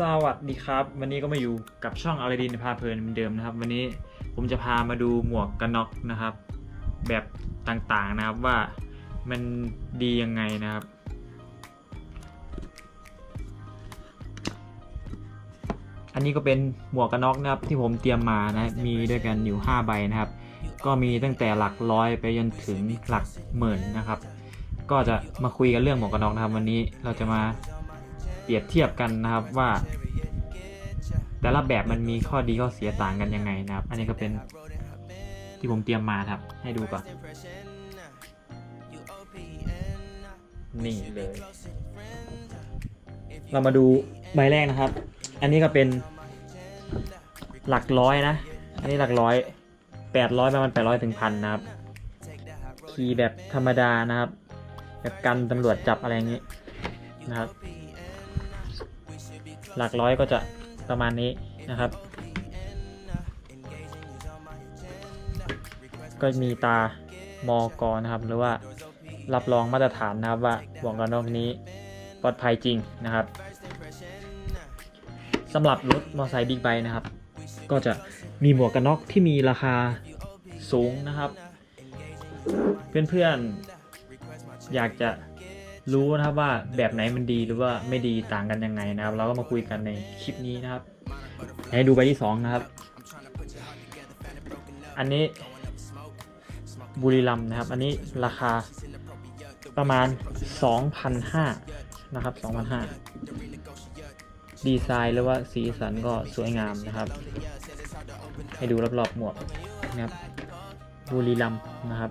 สวัสดีครับ วันนี้ก็มาอยู่กับช่องอ l ลดินพาเพลินเหมือนเดิมนะครับ วันนี้ผมจะพามาดูหมวกกันน็อกนะครับ แบบต่างๆนะครับว่ามันดียังไงนะครับ อันนี้ก็เป็นหมวกกันน็อกนะครับที่ผมเตรียมมานะมีด้วยกันอยู่ 5 ใบนะครับ ก็มีตั้งแต่หลักร้อยไปจนถึงหลักหมื่นนะครับ ก็จะมาคุยกันเรื่องหมวกกันน็อกนะครับ วันนี้เราจะมา เปรียบเทียบกันนะครับว่า แต่ละแบบมันมีข้อดีข้อเสียต่างกันยังไงนะครับ อันนี้ก็เป็นที่ผมเตรียมมาครับ ให้ดูก่อน นี่เลย เรามาดูใบแรกนะครับ อันนี้ก็เป็นหลักร้อยนะ อันนี้หลักร้อยแปดร้อยประมาณแปดร้อยถึงพันนะครับคีย์แบบธรรมดานะครับ แบบกันตำรวจจับอะไรอย่างนี้นะครับ หลักร้อยก็จะประมาณนี้นะครับ ก็มีตามอกอนะครับ หรือว่ารับรองมาตรฐานนะครับว่าหมวกกันน็อกนี้ปลอดภัยจริงนะครับสำหรับรถมอเตอร์ไซค์บิ๊กไบค์นะครับ ก็จะมีหมวกกันน็อกที่มีราคาสูงนะครับ เพื่อนๆอยากจะ รู้นะครับว่าแบบไหนมันดีหรือว่าไม่ดีต่างกันยังไงนะครับ เราก็มาคุยกันในคลิปนี้นะครับ ให้ดูใบที่สองนะครับ อันนี้บุรีรัมนะครับ อันนี้ราคาประมาณ 2,500นะครับ2,500ดีไซน์หรือว่าสีสันก็สวยงามนะครับ ให้ดูรอบๆหมวกนะครับบุรีรัมนะครับ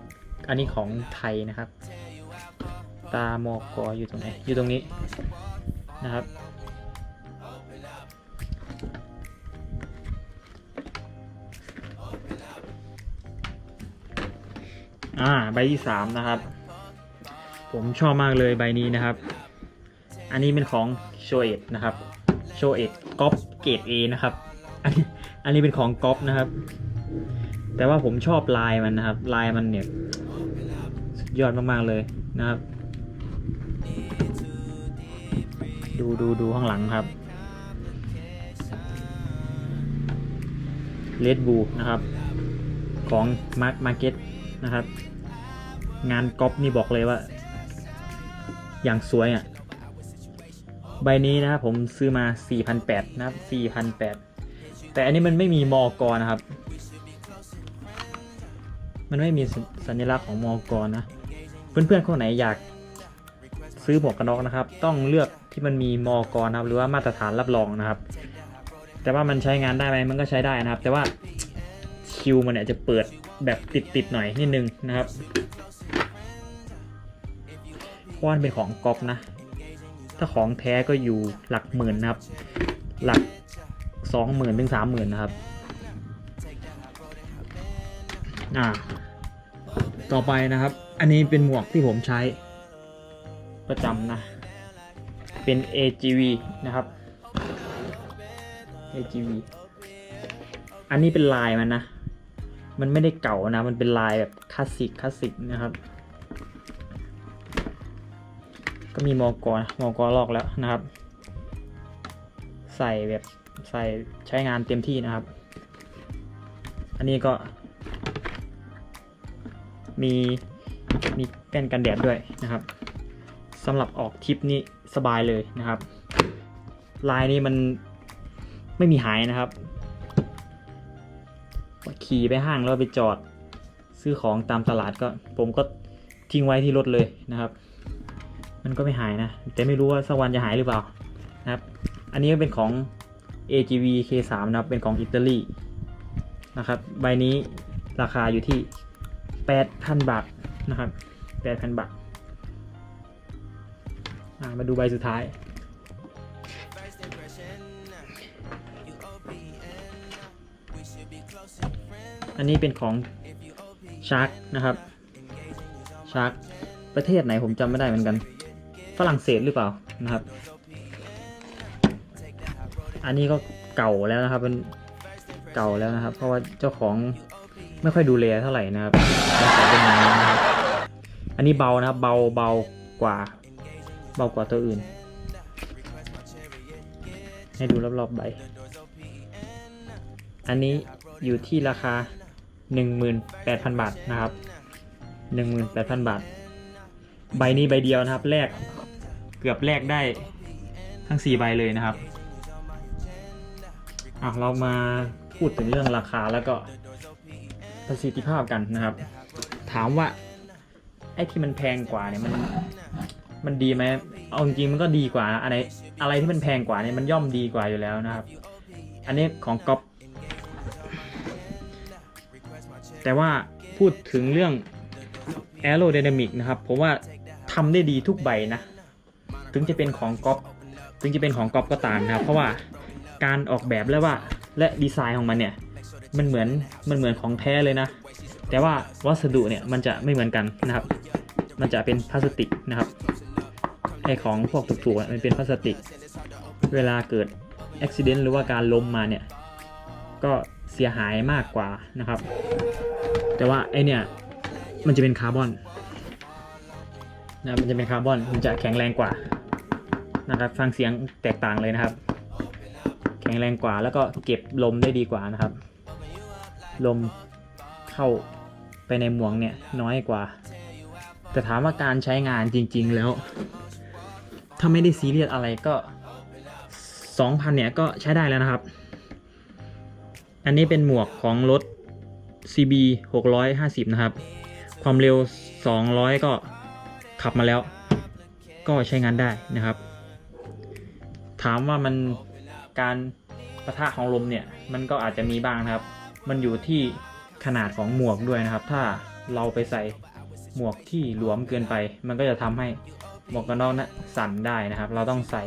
อันนี้ของไทยนะครับ ตามอกออยู่ตรงไหน อยู่ตรงนี้นะครับ อ่า ใบที่สามนะครับ ผมชอบมากเลยใบนี้นะครับ อันนี้เป็นของโชเอตนะครับโชเอตก๊อปเกรด A นะครับ อันนี้อันนี้เป็นของก๊อปนะครับ แต่ว่าผมชอบลายมันนะครับ ลายมันเนี่ย สุดยอดมาก ๆ เลยนะครับ ดูดูดูข้างหลังครับเลดบูนะครับ ของมาร์คมาร์เก็ตนะครับ งานก๊อปนี่บอกเลยว่า อย่างสวยอะ่ะ ใบนี้นะครับผมซื้อมา 4,800นะครับ4,800แต่อันนี้มันไม่มีมอกรนะครับ มันไม่มีสัญลักษณ์ของมอกรนะ เพื่อนๆคนไหนอยากซื้อหมวกกันน็อกนะครับ ต้องเลือก ที่มันมีมอกรนะครับหรือว่ามาตรฐานรับรองนะครับ แต่ว่ามันใช้งานได้ไหมมันก็ใช้ได้นะครับ แต่ว่าคิวมันเนี่ยจะเปิดแบบติดๆหน่อยนิดนึงนะครับเพราะว่ามันเป็นของก๊อปนะ ถ้าของแท้ก็อยู่หลักหมื่นนะครับ หลักสองหมื่นถึงสามหมื่นนะครับอ่าต่อไปนะครับ อันนี้เป็นหมวกที่ผมใช้ประจำนะ เป็น AGV นะครับ AGV อันนี้เป็นลายมันนะ มันไม่ได้เก่านะ มันเป็นลายแบบคลาสสิกคลาสสิกนะครับ ก็มีมอกรมอกรลอกแล้วนะครับ ใส่แบบใส่ใช้งานเต็มที่นะครับ อันนี้ก็ มีมีแป้นกันแดดด้วยนะครับสำหรับออกทริปนี้ สบายเลยนะครับ ลายนี้มันไม่มีหายนะครับ ขี่ไปห้างแล้วไปจอด ซื้อของตามตลาดก็ ผมก็ทิ้งไว้ที่รถเลยนะครับ มันก็ไม่หายนะ แต่ไม่รู้ว่าสักวันจะหายหรือเปล่านะครับ อันนี้ก็เป็นของ AGV K3 นะครับ เป็นของอิตาลีนะครับ ใบนี้ราคาอยู่ที่ 8,000 บาทนะครับ 8,000 บาท มาดูใบสุดท้าย อันนี้เป็นของชาร์กนะครับ ชาร์กประเทศไหนผมจำไม่ได้เหมือนกัน ฝรั่งเศสหรือเปล่านะครับ อันนี้ก็เก่าแล้วนะครับเป็นเก่าแล้วนะครับ เพราะว่าเจ้าของไม่ค่อยดูแลเท่าไหร่นะครับยังขาเป็นอย่านี้นะครับอันนี้เบานะครับ เบาเบากว่า เบากว่าตัวอื่น ให้ดูรอบๆใบ อันนี้อยู่ที่ราคา 18,000 บาทนะครับ 18,000 บาท ใบนี้ใบเดียวนะครับแลกเกือบแลกได้ทั้ง 4 ใบเลยนะครับอะเรามาพูดถึงเรื่องราคาแล้วก็ประสิทธิภาพกันนะครับ ถามว่าไอ้ที่มันแพงกว่าเนี่ยมัน มันดีไหมเอาจริงมันก็ดีกว่าอะไรอะไรที่มันแพงกว่าเนี่ยมันย่อมดีกว่าอยู่แล้วนะครับ อันนี้ของก๊อปแต่ว่าพูดถึงเรื่อง aerodynamic นะครับผมว่าทำได้ดีทุกใบนะ ถึงจะเป็นของก๊อปถึงจะเป็นของก๊อปก็ตามนะครับ เพราะว่าการออกแบบและว่าและดีไซน์ของมันเนี่ยมันเหมือนมันเหมือนของแท้เลยนะ แต่ว่าวัสดุเนี่ยมันจะไม่เหมือนกันนะครับ มันจะเป็นพลาสติกนะครับ ไอของพวกถูกๆมันเป็นพลาสติก เวลาเกิดอุบิเหตุหรือว่าการล้มมาเนี่ย ก็เสียหายมากกว่านะครับ แต่ว่าไอเนี่ยมันจะเป็นคาร์บอนนะมันจะเป็นคาร์บอนมันจะแข็งแรงกว่านะครับ ฟังเสียงแตกต่างเลยนะครับ แข็งแรงกว่าแล้วก็เก็บลมได้ดีกว่านะครับ ลมเข้าไปในหมวงเนี่ยน้อยกว่า แต่ถามว่าการใช้งานจริง ๆ แล้ว ถ้าไม่ได้ซีเรียสอะไรก็2,000เนี่ยก็ใช้ได้แล้วนะครับ อันนี้เป็นหมวกของรถ CB 650 นะครับ ความเร็ว 200 ก็ขับมาแล้ว ก็ใช้งานได้นะครับ ถามว่ามันการประทะของลมเนี่ยมันก็อาจจะมีบ้างนะครับ มันอยู่ที่ขนาดของหมวกด้วยนะครับ ถ้าเราไปใส่หมวกที่หลวมเกินไป มันก็จะทำให้ หมวกกันน็อกนะสั่นได้นะครับ เราต้องใส่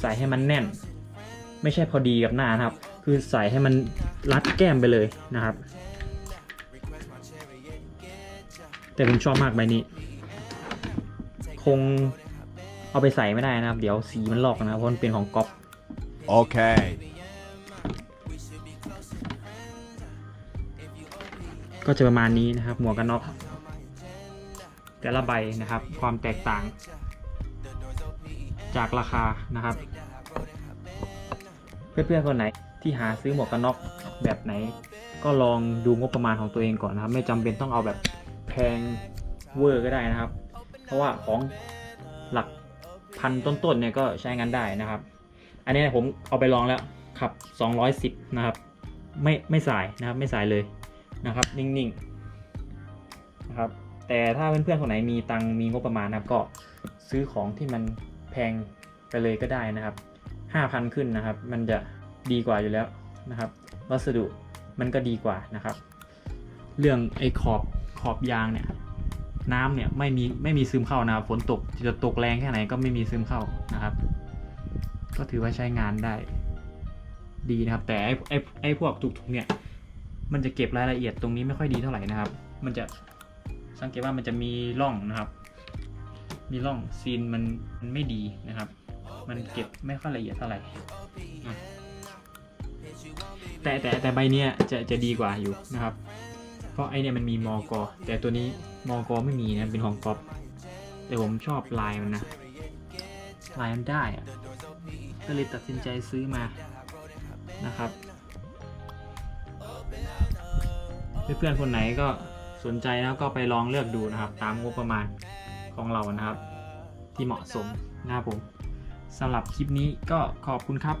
ใส่ให้มันแน่น ไม่ใช่พอดีกับหน้านะครับ คือใส่ให้มันรัดแก้มไปเลยนะครับ แต่ผมชอบมากใบนี้ คงเอาไปใส่ไม่ได้นะครับ เดี๋ยวสีมันลอกนะครับเพราะมันเป็นของก๊อป Okay. ก็จะประมาณนี้นะครับ หมวกกันน็อก แต่ละใบนะครับ ความแตกต่าง จากราคานะครับ เพื่อนๆคนไหนที่หาซื้อหมวกกันน็อกแบบไหน ก็ลองดูงบประมาณของตัวเองก่อนนะครับ ไม่จำเป็นต้องเอาแบบแพงเวอร์ก็ได้นะครับ เพราะว่าของหลักพันต้นๆเนี่ยก็ใช้งานได้นะครับ อันนี้ผมเอาไปลองแล้วขับ 210 นะครับ ไม่ไม่สายนะครับไม่สายเลยนะครับ นิ่งๆนะครับ แต่ถ้าเพื่อนๆคนไหนมีตังมีงบประมาณนะครับก็ซื้อของที่มันแพงไปเลยก็ได้นะครับ 5,000 ขึ้นนะครับ มันจะดีกว่าอยู่แล้วนะครับ วัสดุมันก็ดีกว่านะครับ เรื่องไอ้ขอบขอบยางเนี่ยน้ำเนี่ยไม่มีไม่มีซึมเข้านะครับฝนตกจะตกแรงแค่ไหนก็ไม่มีซึมเข้านะครับ ก็ถือว่าใช้งานได้ดีนะครับ แต่ไอ้ไอ้ไอ้พวกถุกๆเนี่ยมันจะเก็บรายละเอียดตรงนี้ไม่ค่อยดีเท่าไหร่นะครับ มันจะ สังเกตว่ามันจะมีร่องนะครับ มีร่องซีนมันมันไม่ดีนะครับ มันเก็บไม่ค่อยละเอียดเท่าไหร่อะแต่แต่แต่ใบเนี้ยจะจะดีกว่าอยู่นะครับ เพราะไอเนี่ยมันมีมอกอแต่ตัวนี้มอกอไม่มีนะเป็นของก๊อปแต่ผมชอบลายมันนะลายมันได้อะก็เลยตัดสินใจซื้อมานะครับเพื่อนๆคนไหนก็ สนใจแล้วก็ไปลองเลือกดูนะครับ ตามงบประมาณของเรานะครับ ที่เหมาะสมนะครับผมสำหรับคลิปนี้ก็ขอบคุณครับ